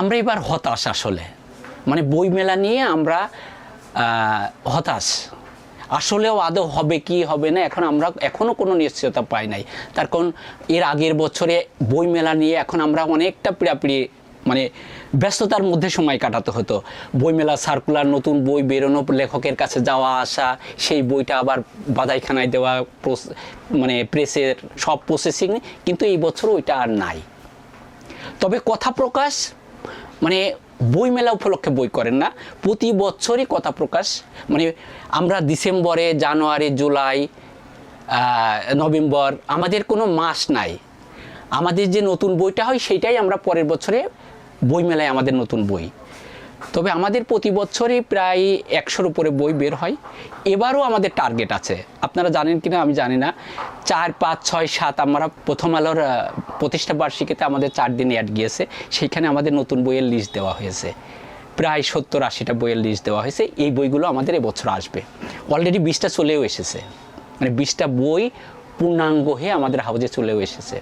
আমরা এবার হতাশ আসলে। মানে বই মেলা নিয়ে আমরা হতাশ। আসলেও আদৌ হবে কি, হবে না, এখন আমরা এখনও কোনো নিশ্চয়তা পাই নাই। তার কারণ, এর আগের বছরে বই মেলা নিয়ে এখন আমরা অনেকটা পিড়াপিড়ি মানে ব্যস্ততার মধ্যে সময় কাটাতে হতো। বইমেলা সার্কুলার, নতুন বই বেরোনো, লেখকের কাছে যাওয়া, আসা, সেই বইটা আবার বাদাইখানায় দেওয়া মানে প্রেসের সব প্রসেসিং কিন্তু এই বছর ওইটা আর নাই। তবে কথা প্রকাশ মানে বই মেলা উপলক্ষে বই করেন না, প্রতি বছরই কথা প্রকাশ মানে আমরা ডিসেম্বরে, জানুয়ারি, জুলাই নভেম্বর, আমাদের কোনো মাস নাই। আমাদের যে নতুন বইটা হয়, সেটাই আমরা পরের বছরে বই মেলায় আমাদের নতুন বই। তবে আমাদের প্রতি বছরই প্রায় একশোর উপরে বই বের হয়। এবারও আমাদের টার্গেট আছে। আপনারা জানেন কিনা আমি জানি না। চার, পাঁচ, ছয়, সাত আমরা প্রথম আলোর প্রতিষ্ঠা বার্ষিকীতে আমাদের চার দিন অ্যাড গিয়েছে। সেইখানে আমাদের নতুন বইয়ের লিস্ট দেওয়া হয়েছে। প্রায় সত্তর, আশিটা বইয়ের লিস্ট দেওয়া হয়েছে। এই বইগুলো আমাদের এবছর আসবে। অলরেডি বিশটা চলেও এসেছে। মানে বিশটা বই পূর্ণাঙ্গ হয়ে আমাদের হাউজে চলেও এসেছে।